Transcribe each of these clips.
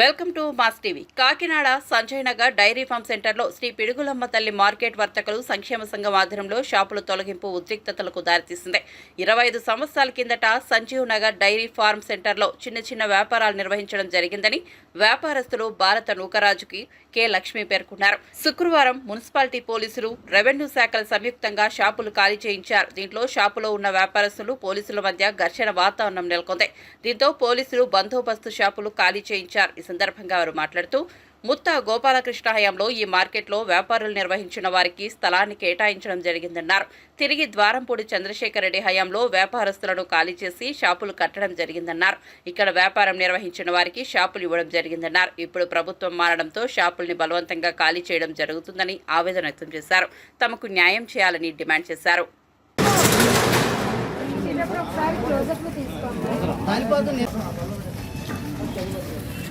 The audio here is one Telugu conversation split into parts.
Welcome to mass TV. Kakinada Sanjay Nagar dairy farm సెంటర్లో శ్రీ పిడుగులమ్మ తల్లి మార్కెట్ వర్తకులు సంక్షేమ సంఘం ఆధ్వర్యంలో షాపుల తొలగింపు ఉద్రిక్తతలకు దారితీసింది. ఇరవై ఐదు సంవత్సరాల కిందట సంజీవ్ నగర్ డైరీ ఫార్మ్ సెంటర్లో చిన్న చిన్న వ్యాపారాలు నిర్వహించడం జరిగిందని వ్యాపారస్తులు భారత నూకరాజుకి కె లక్ష్మి పేర్కొన్నారు. శుక్రవారం మున్సిపాలిటీ పోలీసులు రెవెన్యూ శాఖల సంయుక్తంగా షాపులు ఖాళీ చేయించారు. దీంట్లో షాపులో ఉన్న వ్యాపారస్తులు పోలీసుల మధ్య ఘర్షణ వాతావరణం నెలకొంది. దీంతో పోలీసులు బందోబస్తు షాపులు ఖాళీ చేయించారు. సందర్భంగా వారు మాట్లాడుతూ ముత్త గోపాలకృష్ణ హయాంలో ఈ మార్కెట్లో వ్యాపారులు నిర్వహించిన వారికి స్థలాన్ని కేటాయించడం జరిగిందన్నారు. తిరిగి ద్వారంపూడి చంద్రశేఖర్ రెడ్డి హయాంలో వ్యాపారస్తులను ఖాళీ చేసి షాపులు కట్టడం జరిగిందన్నారు. ఇక్కడ వ్యాపారం నిర్వహించిన వారికి షాపులు ఇవ్వడం జరిగిందన్నారు. ఇప్పుడు ప్రభుత్వం మారడంతో షాపుల్ని బలవంతంగా ఖాళీ చేయడం జరుగుతుందని ఆవేదన వ్యక్తం చేశారు. తమకు న్యాయం చేయాలని డిమాండ్ చేశారు. తీసేటప్పుడు ఒకసారి క్లోజప్లు తీసుకోండి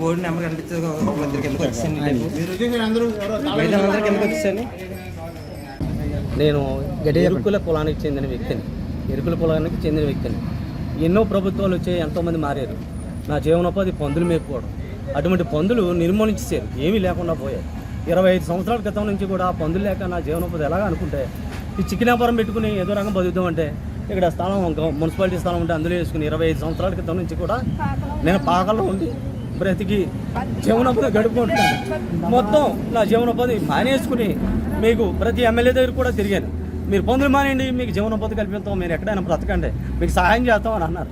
బోర్డు నెంబర్ నేను ఎరుకుల కులానికి చెందిన వ్యక్తిని. ఎరుకుల కులానికి చెందిన వ్యక్తిని. ఎన్నో ప్రభుత్వాలు వచ్చి ఎంతోమంది మారారు. నా జీవనోపాధి పందులు మేపుకోవడం. అటువంటి పందులు నిర్మూలించేశారు. ఏమీ లేకుండా పోయాయి. ఇరవై ఐదు సంవత్సరాల క్రితం నుంచి కూడా ఆ పందులు లేక నా జీవనోపాధి ఎలాగా అనుకుంటే ఈ చికెన్ వ్యాపారం పెట్టుకుని ఏదో రంగం బతుకుతామంటే ఇక్కడ స్థలం మున్సిపాలిటీ స్థలం ఉంటే అందులో వేసుకుని ఇరవై ఐదు సంవత్సరాల క్రితం నుంచి కూడా నేను పాకల్లో ఉండి బ్రతికి జీవనోపాధి గడుపుకుంటున్నాను. మొత్తం నా జీవనోపాధి మానేసుకుని మీకు ప్రతి ఎమ్మెల్యే దగ్గర కూడా తిరిగాను. మీరు పందులు మానేయండి మీకు జీవనోపాధి కల్పిస్తాం మీరు ఎక్కడైనా బ్రతకండి మీకు సహాయం చేస్తాం అని అన్నారు.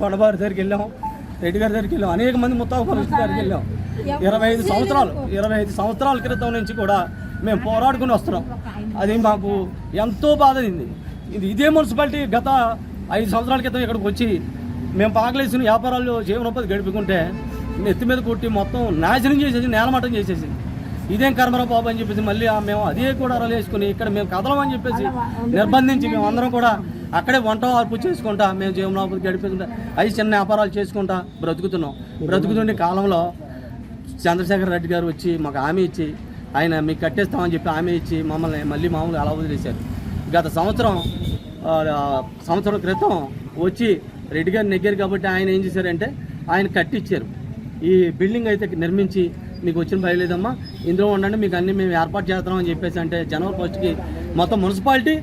కొండబారి దగ్గరికి వెళ్ళాం రెడ్డి గారి దగ్గరికి వెళ్ళాం అనేక మంది ముత్తావు పరిస్థితి దగ్గరికి వెళ్ళాం. ఇరవై ఐదు సంవత్సరాలు ఇరవై ఐదు సంవత్సరాల క్రితం నుంచి కూడా మేము పోరాడుకుని వస్తున్నాం. అది మాకు ఎంతో బాధ అయింది. ఇది ఇదే మున్సిపాలిటీ గత ఐదు సంవత్సరాల క్రితం ఇక్కడికి వచ్చి మేము పాకలేసిన వ్యాపారాలు జీవనోపాధి గడుపుకుంటే నెత్తి మీద కొట్టి మొత్తం నాశనం చేసేసి నేలమట్టం చేసేసి ఇదేం కర్మరా బాబు అని చెప్పేసి మళ్ళీ మేము అదే కూడా వేసుకుని ఇక్కడ మేము కదలమని చెప్పేసి నిర్బంధించి మేము అందరం కూడా అక్కడే వంట వార్పు చేసుకుంటా మేము జీవనోపాధి గడిపేసుకుంటా అవి చిన్న వ్యాపారాలు చేసుకుంటా బ్రతుకుతున్నాం. బ్రతుకుతుండే కాలంలో చంద్రశేఖర్ రెడ్డి గారు వచ్చి మాకు హామీ ఇచ్చి ఆయన మీకు కట్టేస్తామని చెప్పి హామీ ఇచ్చి మమ్మల్ని మళ్ళీ మామూలుగా అలా వదిలేశారు? గత సంవత్సరం సంవత్సరం క్రితం వచ్చి రెడ్డి గారు నెగ్గారు కాబట్టి ఆయన ఏం చేశారంటే ఆయన కట్టించారు ఈ బిల్డింగ్ అయితే నిర్మించి మీకు వచ్చిన బయలేదమ్మా ఇందులో ఉండండి మీకు అన్ని మేము ఏర్పాటు చేస్తామని చెప్పేసి అంటే జనవరి ఫస్ట్కి మొత్తం మున్సిపాలిటీ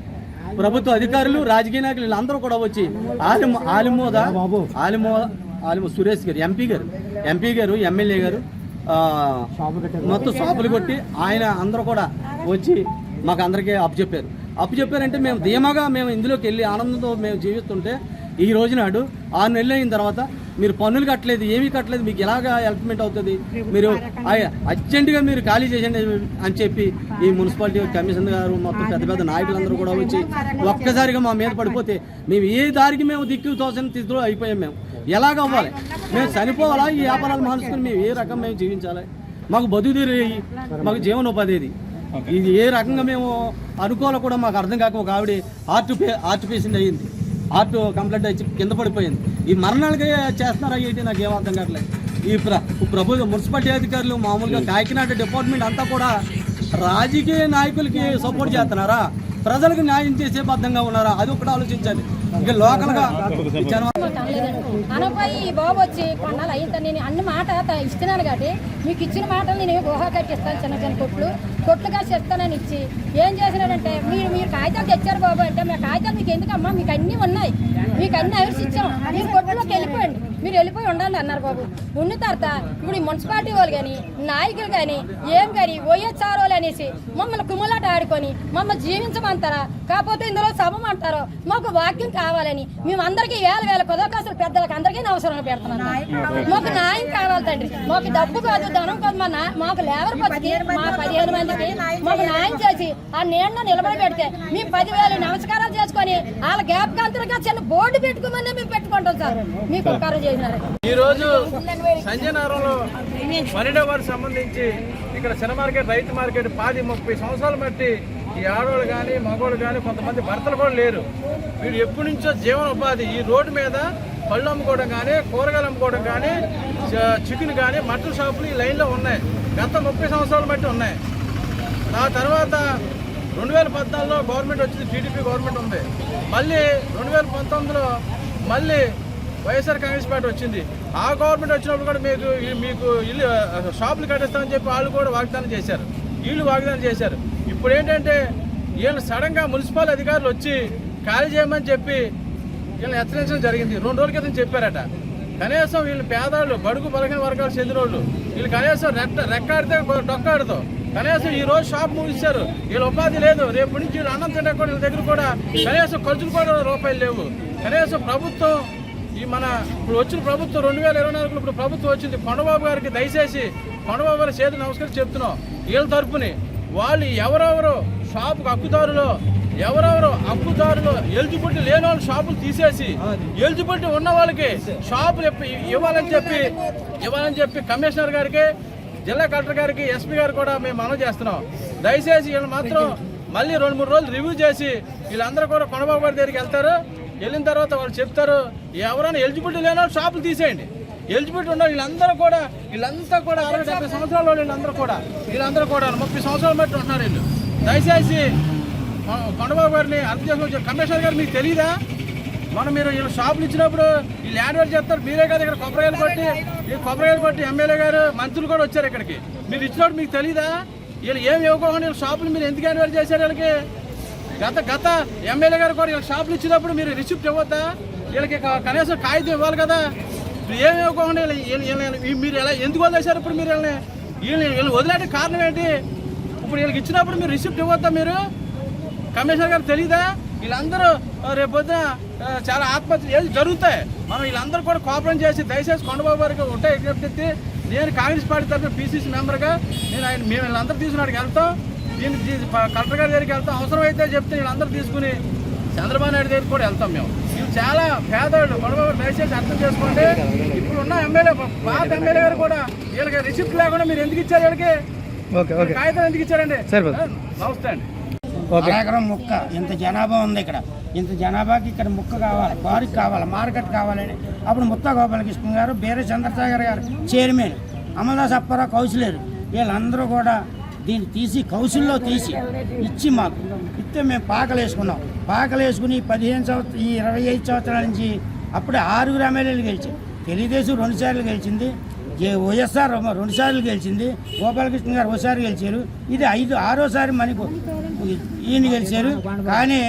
ప్రభుత్వ అధికారులు రాజకీయ నాయకులు వీళ్ళందరూ కూడా వచ్చి ఆలిమ ఆలిమోద ఆలిమో ఆలిమో సురేష్ గారు ఎంపీ గారు ఎంపీ గారు ఎమ్మెల్యే గారు మొత్తం షాపులు కొట్టి ఆయన అందరూ కూడా వచ్చి మాకు అందరికీ అప్పు చెప్పారు అప్పు చెప్పారంటే మేము ధీమాగా మేము ఇందులోకి వెళ్ళి ఆనందంతో మేము జీవిస్తుంటే ఈ రోజు నాడు ఆరు నెలలు అయిన తర్వాత మీరు పన్నులు కట్టలేదు ఏమీ కట్టలేదు మీకు ఎలాగా హెల్ప్మెంట్ అవుతుంది? మీరు అర్జెంటుగా మీరు ఖాళీ చేయండి అని చెప్పి ఈ మున్సిపాలిటీ కమిషనర్ గారు మొత్తం పెద్ద పెద్ద నాయకులందరూ కూడా వచ్చి ఒక్కసారిగా మా మీద పడిపోతే మేము ఏ దారికి మేము దిక్కు తోసిన స్థితిలో అయిపోయాం మేము. ఎలాగ అవ్వాలి? మేము చనిపోవాలా? ఈ వ్యాపారాలు మానుసుకుని మేము ఏ రకం మేము జీవించాలి? మాకు బతుకు తీరి మాకు జీవనోపాధి ఇది ఏ రకంగా మేము అనుకోవాలో కూడా మాకు అర్థం కాక ఒక ఆవిడ హార్ట్ పే హార్ట్ పేషెంట్ అయ్యింది. హార్ట్ కంప్లైంట్ వచ్చి కింద పడిపోయింది. ఈ మరణాలకి చేస్తున్నారా ఏంటి నాకు ఏం అర్థం కావట్లేదు. ఈ ప్ర ప్రభుత్వ మున్సిపాలిటీ అధికారులు మామూలుగా కాకినాడ డిపార్ట్మెంట్ అంతా కూడా రాజకీయ నాయకులకి సపోర్ట్ చేస్తున్నారా? ప్రజలకు న్యాయం చేసే బద్ధంగా ఉన్నారా? అది ఒకటి ఆలోచించాలి. లోకల్గా జనం ఈ బాబు వచ్చి కొన్నాళ్ళు అయ్యిందని నేను అన్ని మాట ఇస్తున్నాను కాబట్టి మీకు ఇచ్చిన మాటలు నేను గుహ కట్టిస్తాను చిన్న చిన్న కొట్లు. కొట్లుగా చెప్తానని ఇచ్చి ఏం చేసినాడంటే మీరు మీరు కాగితాలు తెచ్చారు బాబు అంటే మీ కాగితాలు మీకు ఎందుకమ్మా? మీకు అన్నీ ఉన్నాయి మీకు అన్ని అవర్స్ ఇచ్చాం మీరు కొట్టులోకి వెళ్ళిపోయండి. మీరు వెళ్ళిపోయి ఉండండి అన్నారు బాబు. ఉన్న తర్వాత ఇప్పుడు ఈ మున్సిపాలిటీ వాళ్ళు కానీ నాయకులు కానీ ఏం కానీ వైఎస్ఆర్ వాళ్ళు అనేసి మమ్మల్ని కుమ్మలాట ఆడుకొని మమ్మల్ని జీవించమంటారా? కాకపోతే ఇందులో సభం మాకు వాక్యం కావాలని మేమందరికీ వేల వేల పదవకాశాలు పెద్ద అందరికీ అవసరం పెడుతున్నాను మాకు న్యాయం కావాలి తండ్రి. మాకు డబ్బు కాదు ధనం కాదు మా మాకు లేబర్ పచ్చికి మా పదిహేను మంది మందికి మాకు న్యాయం చేసి ఆ నీళ్ళ నిలబడి పెడితే మేము పదివేలు నమస్కారాలు చేసుకొని వాళ్ళ గ్యాప్ కాంతులుగా చిన్న బోర్డు పెట్టుకోమని మేము పెట్టుకుంటాం సార్. మీకు ఉపకారం చేసినారు. ఈ రోజు సంజయనగరంలో మరిడో వారికి సంబంధించి ఇక్కడ చిన్న మార్కెట్ రైతు మార్కెట్ పాది ముప్పై సంవత్సరాలు బట్టి ఈ ఆడవాళ్ళు కానీ మగవాళ్ళు కానీ కొంతమంది భర్తలు కూడా లేరు. వీడు ఎప్పటి నుంచో జీవనోపాధి ఈ రోడ్డు మీద పళ్ళు అమ్ముకోవడం కానీ కూరగాయలు అమ్ముకోవడం కానీ చికెన్ కానీ మటన్ షాపులు ఈ లైన్లో ఉన్నాయి. గత ముప్పై సంవత్సరాలు బట్టి ఉన్నాయి. ఆ తర్వాత రెండు వేల పద్నాలుగులో గవర్నమెంట్ వచ్చింది టీడీపీ గవర్నమెంట్ ఉంది. మళ్ళీ రెండు వేల పంతొమ్మిదిలో మళ్ళీ వైఎస్ఆర్ కాంగ్రెస్ పార్టీ వచ్చింది. ఆ గవర్నమెంట్ వచ్చినప్పుడు కూడా మీకు మీకు ఇల్లు షాపులు కట్టిస్తామని చెప్పి వాళ్ళు కూడా వాగ్దానం చేశారు. వీళ్ళు వాగ్దానం చేశారు. ఇప్పుడు ఏంటంటే వీళ్ళు సడన్గా మున్సిపల్ అధికారులు వచ్చి ఖాళీ చేయమని చెప్పి వీళ్ళని హెచ్చరించడం జరిగింది. రెండు రోజుల క్రితం చెప్పారట. కనీసం వీళ్ళు పేదవాళ్ళు బడుగు బలహీన వర్గాలు చెందిన వాళ్ళు వీళ్ళు కనీసం రెక్క రెక్కాడితే డొక్కాడుతో కనీసం ఈ రోజు షాప్ ముగిస్తారు వీళ్ళ ఉపాధి లేదు. రేపు నుంచి వీళ్ళు అన్నం తినక కూడా వీళ్ళ దగ్గర కూడా కనీసం ఖర్చులు కూడా రూపాయలు లేవు. కనీసం ప్రభుత్వం ఈ మన ఇప్పుడు వచ్చిన ప్రభుత్వం రెండు వేల ఇరవై నాలుగులో ఇప్పుడు ప్రభుత్వం వచ్చింది. కొండబాబు గారికి దయచేసి కొండబాబు గారి చేతి నమస్కారం చెప్తున్నాం. వీళ్ళ తరపుని వాళ్ళు ఎవరెవరు షాపుకు హక్కుదారులో ఎవరెవరు అప్పుదారులు ఎలిజిబిలిటీ లేని వాళ్ళు షాపులు తీసేసి ఎలిజిబిలిటీ ఉన్న వాళ్ళకి షాపులు ఇవ్వాలని చెప్పి ఇవ్వాలని చెప్పి కమిషనర్ గారికి జిల్లా కలెక్టర్ గారికి ఎస్పీ గారు కూడా మేము మనవి చేస్తున్నాం. దయచేసి వీళ్ళు మాత్రం మళ్ళీ రెండు మూడు రోజులు రివ్యూ చేసి వీళ్ళందరూ కూడా కొనబాబు గారి దగ్గరికి వెళ్తారు. వెళ్ళిన తర్వాత వాళ్ళు చెప్తారు ఎవరైనా ఎలిజిబిలిటీ లేని వాళ్ళు షాపులు తీసేయండి. ఎలిజిబిలిటీ ఉన్న వీళ్ళందరూ కూడా వీళ్ళంతా కూడా అరవై డెబ్బై సంవత్సరాల వాళ్ళు వీళ్ళందరూ కూడా వీళ్ళందరూ కూడా ముప్పై సంవత్సరాలు బట్టి ఉంటున్నారు వీళ్ళు. దయచేసి కొండబాబు గారిని అర్థం చేసుకోవచ్చు. కమిషనర్ గారు మీకు తెలియదా మనం మీరు వీళ్ళు షాపులు ఇచ్చినప్పుడు వీళ్ళు ల్యాండ్ వాడు చెప్తారు మీరే కదా ఇక్కడ కొబ్బరికాయలు కొట్టి ఈ కొబ్బరికాయలు కొట్టి ఎమ్మెల్యే గారు మంత్రులు కూడా వచ్చారు ఇక్కడికి. మీరు ఇచ్చినప్పుడు మీకు తెలియదా వీళ్ళు ఏమి ఇవ్వకుండా వీళ్ళు షాపులు మీరు ఎందుకు హ్యాండ్ చేశారు వీళ్ళకి? గత గత ఎమ్మెల్యే గారు కూడా వీళ్ళు షాపులు ఇచ్చినప్పుడు మీరు రిసిప్ట్ ఇవ్వద్దా? వీళ్ళకి కనీసం కాగితం ఇవ్వాలి కదా? ఇప్పుడు ఏమి ఇవ్వకుండా మీరు ఎలా ఎందుకు వదిలేశారు ఇప్పుడు మీరు వీళ్ళని? వీళ్ళని వీళ్ళు వదిలేట కారణం ఏంటి? ఇప్పుడు వీళ్ళకి ఇచ్చినప్పుడు మీరు రిసిప్ట్ ఇవ్వద్దా మీరు? కమిషనర్ గారు తెలీదా వీళ్ళందరూ రేపొద్దున చాలా ఆత్మహత్యలు ఏది జరుగుతాయి? మనం వీళ్ళందరూ కూడా కోఆపరేట్ చేసి దయచేసి కొండబాబు గారికి ఉంటే విజ్ఞప్తి నేను కాంగ్రెస్ పార్టీ తరఫున పీసీసీ మెంబర్గా నేను ఆయన మేము వీళ్ళందరూ తీసుకున్నాడికి వెళ్తాం. దీన్ని కలెక్టర్ గారి దగ్గరికి వెళ్తాం. అవసరమైతే చెప్తే వీళ్ళందరూ తీసుకుని చంద్రబాబు నాయుడు దగ్గరికి కూడా వెళ్తాం మేము. వీళ్ళు చాలా పేదవాళ్ళు కొండబాబు దయచేసి అర్థం చేసుకోండి. ఇప్పుడు ఉన్న ఎమ్మెల్యే పాత ఎమ్మెల్యే గారు కూడా వీళ్ళకి రిసిప్ట్ లేకుండా మీరు ఎందుకు ఇచ్చారు వీళ్ళకి? కాగితం ఎందుకు ఇచ్చారండి? నమస్తే అండి. ఎకరం ముక్క. ఇంత జనాభా ఉంది ఇక్కడ. ఇంత జనాభాకి ఇక్కడ ముక్క కావాలి బారికి కావాలి మార్కెట్ కావాలని. అప్పుడు ముత్త గోపాలకృష్ణ గారు బీర చంద్రశేఖర్ గారు చైర్మన్ అమలదాస్ అప్పారావు కౌన్సిలర్ వీళ్ళందరూ కూడా దీన్ని తీసి కౌసిల్లో తీసి ఇచ్చి మాకు. ఇస్తే మేము పాకలు వేసుకున్నాం. పాకలు వేసుకుని పదిహేను సంవత్సరం ఈ ఇరవై ఐదు సంవత్సరాల నుంచి అప్పుడే ఆరుగురు ఎమ్మెల్యేలు గెలిచారు. తెలుగుదేశం రెండుసార్లు గెలిచింది. ఏ వైఎస్ఆర్ రెండు సార్లు గెలిచింది. గోపాలకృష్ణ గారు ఒకసారి గెలిచారు. ఇది ఐదు ఆరోసారి మనకు ఈయన గెలిచారు కానీ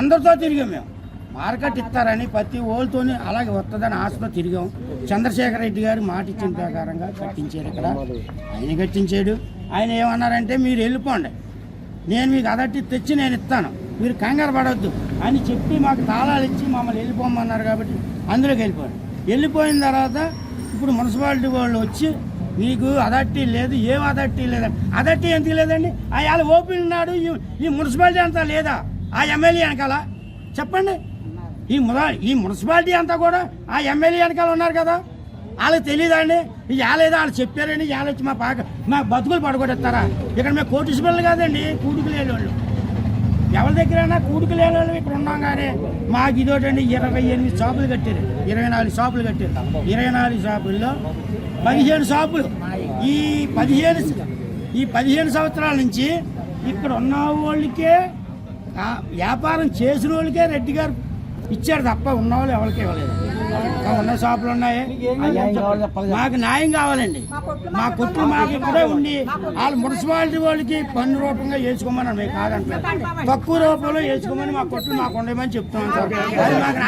అందరితో తిరిగాం మేము. మార్కెట్ ఇస్తారని ప్రతి ఓళ్ళతోని అలాగే వస్తుందని ఆశతో తిరిగాం. చంద్రశేఖర రెడ్డి గారు మాట ఇచ్చిన ప్రకారంగా కట్టించారు ఇక్కడ. ఆయన కట్టించాడు. ఆయన ఏమన్నారంటే మీరు వెళ్ళిపోండి. నేను మీకు అదట్టి తెచ్చి నేను ఇస్తాను. మీరు కంగారు పడవద్దు అని చెప్పి మాకు తాళాలు ఇచ్చి మమ్మల్ని వెళ్ళిపోమన్నారు కాబట్టి అందులోకి వెళ్ళిపోయాడు వెళ్ళిపోయిన తర్వాత ఇప్పుడు మున్సిపాలిటీ వాళ్ళు వచ్చి మీకు అథారిటీ లేదు ఏం అథారిటీ లేదండి అథారిటీ ఎందుకు లేదండి? అయాల ఓపెన్ ఉన్నాడు ఈ- ఈ మున్సిపాలిటీ అంతా లేదా? ఆ ఎమ్మెల్యే వెనకాల. చెప్పండి. ఈ ముద ఈ మున్సిపాలిటీ అంతా కూడా ఆ ఎమ్మెల్యే వెనకాల ఉన్నారు కదా? వాళ్ళకి తెలియదండి ఏదో వాళ్ళు చెప్పారని వాళ్ళు వచ్చి మా పాక మా బతుకులు పడగొట్టేస్తారా? ఇక్కడ మేము కోటీసు పిల్లలు కాదండి కూడుకు లేని వాళ్ళు ఎవరి దగ్గరైనా కూడికి లేని వాళ్ళు ఇక్కడ ఉన్నాం కానీ మాకు ఇదోటండి ఇరవై ఎనిమిది షాపులు కట్టారు. ఇరవై నాలుగు షాపులు కట్టారు. ఇరవై నాలుగు షాపుల్లో పదిహేను షాపులు. ఈ పదిహేను ఈ పదిహేను సంవత్సరాల నుంచి ఇక్కడ ఉన్న వాళ్ళకే వ్యాపారం చేసిన వాళ్ళకే రెడ్డి గారు ఇచ్చారు తప్ప ఉన్నవాళ్ళు ఎవరికి ఇవ్వలేదు. ఉన్న షాపులు ఉన్నాయి. మాకు న్యాయం కావాలండి. మా కొట్లు మాకు ఇక్కడే ఉండి వాళ్ళు మున్సిపాలిటీ వాళ్ళకి పన్ను రూపంగా వేసుకోమని మేము కాదంటారు తక్కువ రూపంలో వేసుకోమని మా కొట్లు మాకు ఉండమని చెప్తున్నాం సార్. అది మాకు